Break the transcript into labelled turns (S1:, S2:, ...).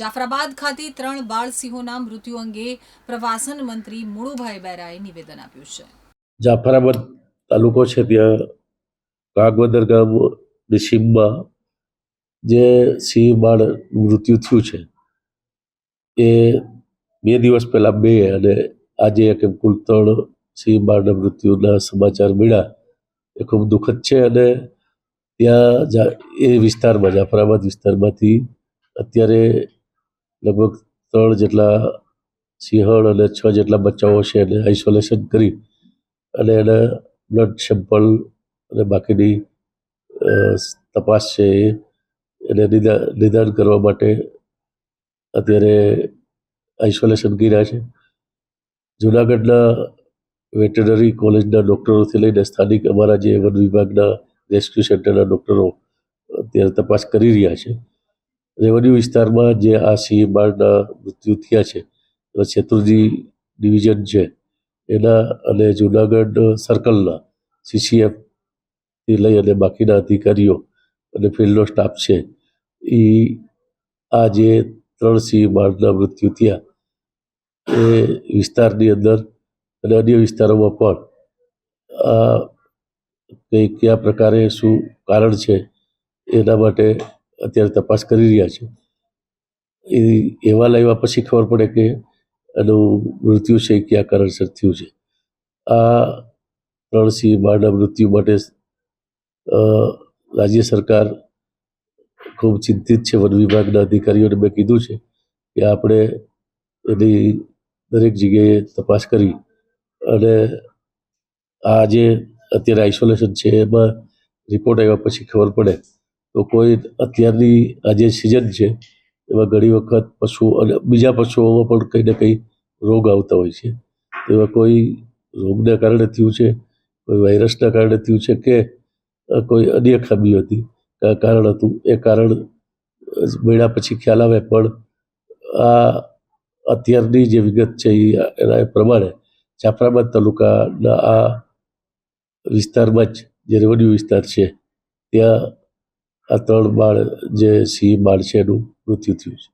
S1: જાફરાબાદ ખાતે ત્રણ બાળસિંહોના મૃત્યુ અંગે પ્રવાસન મંત્રી મુળુભાઈ બેરાએ નિવેદન આપ્યું છે.
S2: જાફરાબાદ તાલુકો છે ત્યાં કાગવદર ગામ ડિસિમમાં જે સિંહ બાળ મૃત્યુ થયું છે, એ બે દિવસ પહેલા બે અને આજે એક કુલ ત્રણ સિંહ બાળના મૃત્યુના સમાચાર મળ્યા. એ ખૂબ દુઃખદ છે અને ત્યાં એ વિસ્તારમાં, જાફરાબાદ વિસ્તારમાંથી અત્યારે લગભગ ત્રણ જેટલા સિંહણ અને છ જેટલા બચ્ચાઓ છે એને આઇસોલેશન કરી અને એના બ્લડ સેમ્પલ અને બાકીની તપાસ છે એ, એને નિદાન કરવા માટે અત્યારે આઇસોલેશન કર્યા છે. જુનાગઢના વેટરનરી કોલેજના ડૉક્ટરોથી લઈને સ્થાનિક અમારા જે વન વિભાગના રેસ્ક્યુ સેન્ટરના ડૉક્ટરો અત્યારે તપાસ કરી રહ્યા છે. રેવન્યુ વિસ્તારમાં જે આ સિંહ બાળના મૃત્યુ થયા છે, એમાં શેત્રુંજી ડિવિઝન છે. એના અને જુનાગઢ સર્કલના સીસીએફથી લઈ અને બાકીના અધિકારીઓ અને ફિલ્ડનો સ્ટાફ છે. એ આ જે ત્રણ સિંહ બાળના મૃત્યુ થયા, એ વિસ્તારની અંદર અને અન્ય વિસ્તારોમાં પણ આ કઈ કયા પ્રકારે શું કારણ છે, એના માટે અત્યારે તપાસ કરી રહ્યા છે. એ એવા લાવ્યા પછી ખબર પડે કે એનું મૃત્યુ છે કયા કારણસર થયું છે. આ ત્રણ સિંહ બાળના મૃત્યુ માટે રાજ્ય સરકાર ખૂબ ચિંતિત છે. વન વિભાગના અધિકારીઓને મેં કીધું છે કે આપણે એની દરેક જગ્યાએ તપાસ કરી અને આ જે અત્યારે આઇસોલેશન છે, એમાં રિપોર્ટ આવ્યા પછી ખબર પડે તો કોઈ અત્યારની આ જે સિઝન છે, એમાં ઘણી વખત પશુ અને બીજા પશુઓમાં પણ કંઈ ને કંઈ રોગ આવતા હોય છે. એવા કોઈ રોગના કારણે થયું છે, કોઈ વાયરસના કારણે થયું છે કે કોઈ અન્ય ખામી હતી? કારણ હતું? એ કારણ મળ્યા પછી ખ્યાલ આવે, પણ આ અત્યારની જે વિગત છે એ એના પ્રમાણે જાફરાબાદ તાલુકાના આ વિસ્તારમાં જ જે રેવન્યુ વિસ્તાર છે, ત્યાં આ ત્રણ બાળ જે સિંહ બાળ છે એનું મૃત્યુ થયું છે.